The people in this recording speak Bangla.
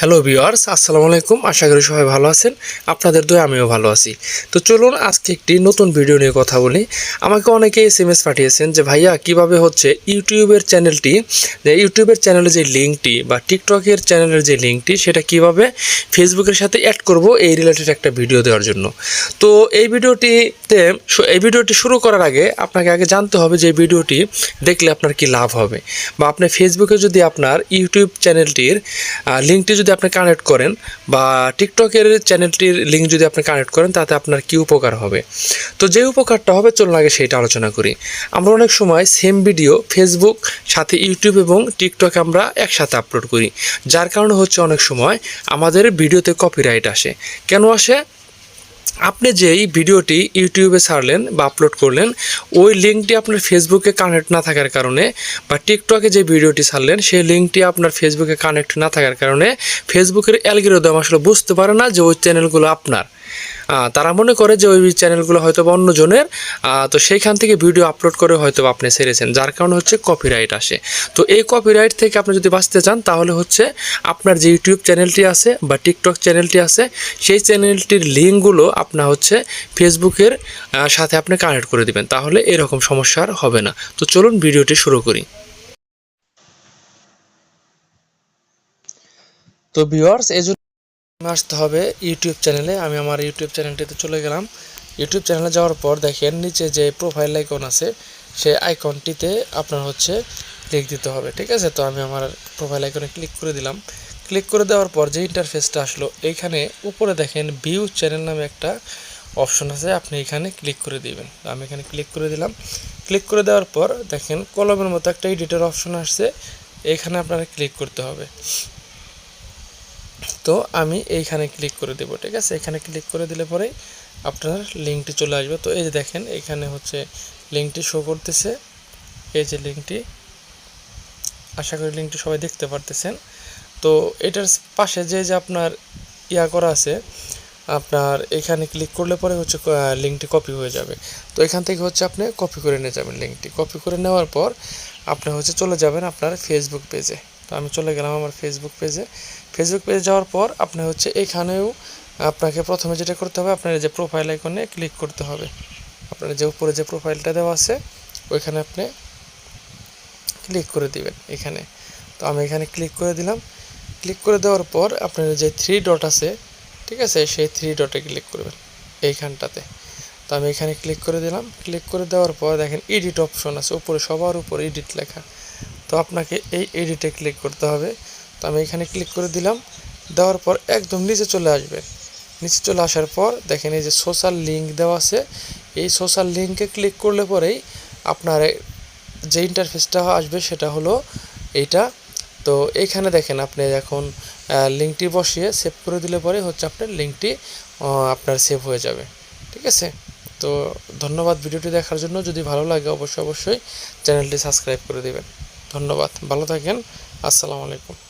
হ্যালো ভিওয়ার্স আসসালামু আলাইকুম। আশা করি সবাই ভালো আছেন। আপনাদের দয়ে আমিও ভালো আছি। তো চলুন আজকে একটি নতুন ভিডিও নিয়ে কথা বলি। আমাকে অনেকে এস এম এস পাঠিয়েছেন যে, ভাইয়া, কীভাবে হচ্ছে ইউটিউবের চ্যানেলটি? যে, ইউটিউবের চ্যানেলের যে লিঙ্কটি বা টিকটকের চ্যানেলের যে লিঙ্কটি, সেটা কীভাবে ফেসবুকের সাথে অ্যাড করব এই রিলেটেড একটা ভিডিও দেওয়ার জন্য। তো এই ভিডিওটিতে এই ভিডিওটি শুরু করার আগে আপনাকে আগে জানতে হবে যে ভিডিওটি দেখলে আপনার কি লাভ হবে। বা আপনি ফেসবুকে যদি আপনার ইউটিউব চ্যানেলটির লিঙ্কটি যদি আপনি কানেক্ট করেন বা টিকটকের চ্যানেলটির লিঙ্ক যদি আপনি কানেক্ট করেন, তাতে আপনার কি উপকার হবে? তো যে উপকারটা হবে, চলুন আগে সেইটা আলোচনা করি। আমরা অনেক সময় সেম ভিডিও ফেসবুক সাথে ইউটিউব এবং টিকটকে আমরা একসাথে আপলোড করি। যার কারণে হচ্ছে অনেক সময় আমাদের ভিডিওতে কপিরাইট আসে। কেন আসে? আপনি যেই ভিডিওটি ইউটিউবে ছাড়লেন বা আপলোড করলেন, ওই লিঙ্কটি আপনার ফেসবুকে কানেক্ট না থাকার কারণে বা টিকটকে যে ভিডিওটি ছাড়লেন, সেই লিঙ্কটি আপনার ফেসবুকে কানেক্ট না থাকার কারণে ফেসবুকের অ্যালগোরিদম আসলে বুঝতে পারে না যে ওই চ্যানেলগুলো আপনার। তারা মনে করে যে ওই চ্যানেলগুলো হয়তো বা অন্যজনের তো সেইখান থেকে ভিডিও আপলোড করে হয়তো আপনি ছেড়েছেন, যার কারণে হচ্ছে কপিরাইট আসে। তো এই কপিরাইট থেকে আপনি যদি বাঁচতে চান, তাহলে হচ্ছে আপনার যে ইউটিউব চ্যানেলটি আছে বা টিকটক চ্যানেলটি আছে, সেই চ্যানেলটির লিঙ্কগুলো আপনার হচ্ছে ফেসবুকের সাথে আপনি কানেক্ট করে দিবেন, তাহলে এরকম সমস্যা আর হবে না। তো চলুন ভিডিওটি শুরু করি। তো ভিউয়ার্স এই আসতে হবে ইউটিউব চ্যানেলে আমি আমার ইউটিউব চ্যানেলটিতে চলে গেলাম। ইউটিউব চ্যানেলে যাওয়ার পর দেখেন, নিচে যে প্রোফাইল আইকন আছে সেই আইকনটিতে আপনার হচ্ছে ক্লিক দিতে হবে। ঠিক আছে? তো আমি আমার প্রোফাইল আইকনে ক্লিক করে দিলাম। ক্লিক করে দেওয়ার পর যে ইন্টারফেসটা আসলো, এইখানে উপরে দেখেন ভিউ চ্যানেল নামে একটা অপশন আছে। আপনি এখানে ক্লিক করে দিবেন। আমি এখানে ক্লিক করে দিলাম। ক্লিক করে দেওয়ার পর দেখেন কলমের মতো একটা এডিটর অপশন আসছে। এখানে আপনারা ক্লিক করতে হবে। তো আমি এইখানে ক্লিক করে দেবো, ঠিক আছে? এখানে ক্লিক করে দিলে পরে আপনার লিঙ্কটি চলে আসবে। তো এই যে দেখেন, এখানে হচ্ছে লিঙ্কটি শো করতেছে। এই যে লিঙ্কটি আশা করি লিঙ্কটি সবাই দেখতে পারতেছেন। তো এটার পাশে যে যে আপনার ইয়া করা আছে, আপনার এখানে ক্লিক করলে পরে হচ্ছে লিঙ্কটি কপি হয়ে যাবে। তো এখান থেকে হচ্ছে আপনি কপি করে নিয়ে যাবেন লিঙ্কটি কপি করে নেওয়ার পর আপনি হচ্ছে চলে যাবেন আপনার ফেসবুক পেজে তো আমি চলে গেলাম আমার ফেসবুক পেজে ফেসবুক পেজে যাওয়ার পর আপনি হচ্ছে এখানেও আপনাকে প্রথমে যেটা করতে হবে, আপনার যে প্রোফাইল আইকনে ক্লিক করতে হবে। আপনার যে উপরে যে প্রোফাইলটা দেওয়া আছে, ওইখানে আপনি ক্লিক করে দিবেন এখানে। তো আমি এখানে ক্লিক করে দিলাম। ক্লিক করে দেওয়ার পর আপনার যে থ্রি ডট আছে, ঠিক আছে, সেই থ্রি ডটে ক্লিক করবেন এইখানটাতে। তো আমি এখানে ক্লিক করে দিলাম। ক্লিক করে দেওয়ার পর দেখেন এডিট অপশন আছে, উপরে সবার উপর এডিট লেখা। তো আপনাকে এই এডিটে ক্লিক করতে হবে। তো আমি এখানে ক্লিক করে দিলাম। দেওয়ার পর একদম নিচে চলে আসবে। নিচে চলে আসার পর দেখেন এই যে সোশ্যাল লিঙ্ক দেওয়া আছে। এই সোশ্যাল লিঙ্কে ক্লিক করলে পরেই আপনার যে ইন্টারফেসটা আসবে সেটা হলো এইটা। তো এইখানে দেখেন আপনি এখন লিঙ্কটি বসিয়ে সেভ করে দিলে পরে হচ্ছে আপনার লিঙ্কটি আপনার সেভ হয়ে যাবে। ঠিক আছে? তো ধন্যবাদ ভিডিওটি দেখার জন্য। যদি ভালো লাগে অবশ্যই অবশ্যই চ্যানেলটি সাবস্ক্রাইব করে দেবেন। ধন্যবাদ। ভালো থাকেন। আসসালামু আলাইকুম।